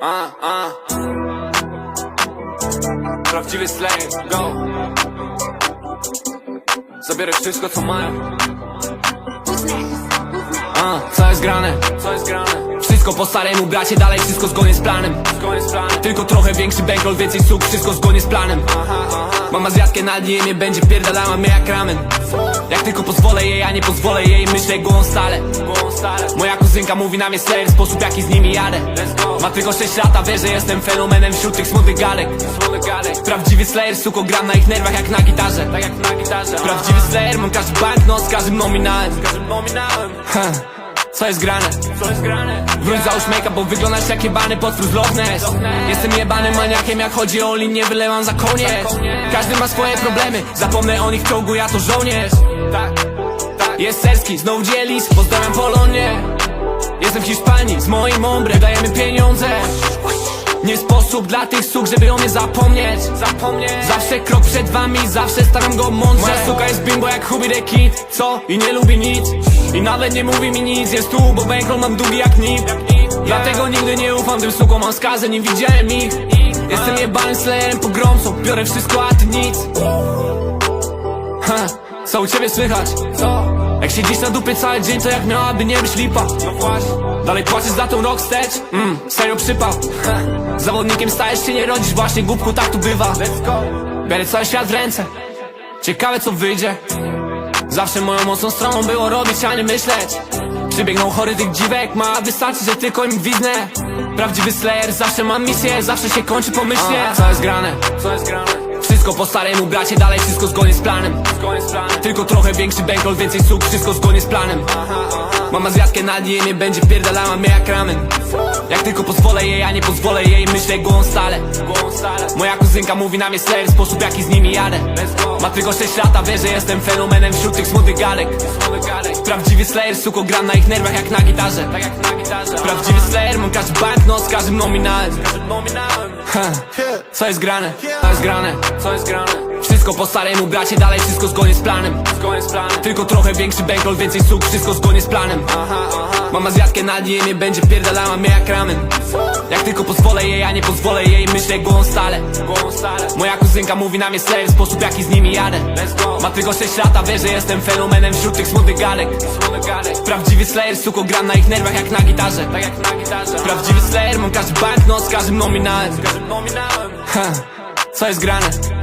A, a. Prawdziwy Slayer, go. Zabiorę wszystko co mają. A, co jest grane? Co jest grane? Wszystko po staremu bracie, dalej wszystko zgodnie z planem. Zgodnie z planem. Tylko trochę większy bankroll, więcej suk, wszystko zgodnie z planem. Mama zjadkę na dnie mnie będzie pierdalała mnie jak ramen. Jak tylko pozwolę jej, a nie pozwolę jej, myślę głową stale Kuzynka mówi na mnie Slayer, sposób jaki z nimi jadę Ma tylko 6 lat, a wie, że jestem fenomenem wśród tych smutnych galek Prawdziwy Slayer, suko, gram na ich nerwach jak na gitarze Prawdziwy Slayer, mam każdy banknot z każdym nominałem ha. Co jest grane? Co jest grane? Wróć załóż make bo wyglądasz jak jebany potwór z Loch Ness Jestem jebanym maniakiem, jak chodzi o linię, wylewam za koniec Każdy ma swoje problemy, zapomnę o nich w czołgu, ja to żołnierz Jest serski, znowu dzielisz, pozdrawiam Polonię Jestem w Hiszpanii, z moim ombre dajemy pieniądze. Nie sposób dla tych suk, żeby o mnie zapomnieć. Zawsze krok przed wami, zawsze stawiam go mądrze. Moja suka jest bimbo jak Hubi the Kid Co? I nie lubi nic. I nawet nie mówi mi nic. Jest tu, bo bankroll mam długi jak nip Dlatego nigdy nie ufam tym sukom Mam skazę, nie widziałem ich. Jestem jebanym slayerem pogromcą Biorę wszystko, a ty nic. Ha, co u ciebie słychać? Co? Jak siedzisz na dupie cały dzień, to jak miałaby nie być lipa No właśnie. Dalej płacisz za tą rok wstecz? Mmm, serio przypał. Ha, Zawodnikiem stajesz się, nie rodzisz właśnie głupku, tak tu bywa. Let's go. Biorę cały świat w ręce. Ciekawe co wyjdzie. Zawsze moją mocną stroną było robić, a nie myśleć. Przybiegną chory tych dziwek, ma wystarczy, że tylko im widzę Prawdziwy slayer, zawsze mam misję, zawsze się kończy pomyślnie. Co jest grane? Co jest grane? Wszystko po staremu bracie, dalej wszystko zgodnie z planem z Tylko trochę większy bankroll, więcej suk, wszystko zgodnie z planem Mama zjadkę na dnie mnie będzie pierdalała mnie jak ramen Jak tylko pozwolę jej, a nie pozwolę jej, myślę głową stale Moja kuzynka mówi na mnie Slayer, sposób jaki z nimi jadę Ma tylko 6 lat, a wie, że jestem fenomenem wśród tych smutnych galek Prawdziwy Slayer, suko, gram na ich nerwach na jak na gitarze Prawdziwy Slayer, mam każdy banknot z każdym nominałem Ha. Co jest grane? Co jest grane? Co jest grane? Wszystko po staremu bracie, dalej wszystko zgodnie z planem. Zgodnie z planem. Tylko trochę większy bankroll, więcej suk, wszystko zgodnie z planem. Mama zjadkę na dnie mnie będzie pierdalała mnie jak ramen. Jak tylko pozwolę jej, a nie pozwolę jej, myślę głową stale. Moja kuzynka mówi na mnie Slayer, sposób jaki z nimi jadę. Ma tylko 6 lat, a wie, że jestem fenomenem wśród tych smutnych galek Prawdziwy Slayer, suko, gram na ich nerwach jak na gitarze. Tak jak na gitarze. Prawdziwy Slayer, mam każdy banknot z każdym nominałem Ha. Co jest grane?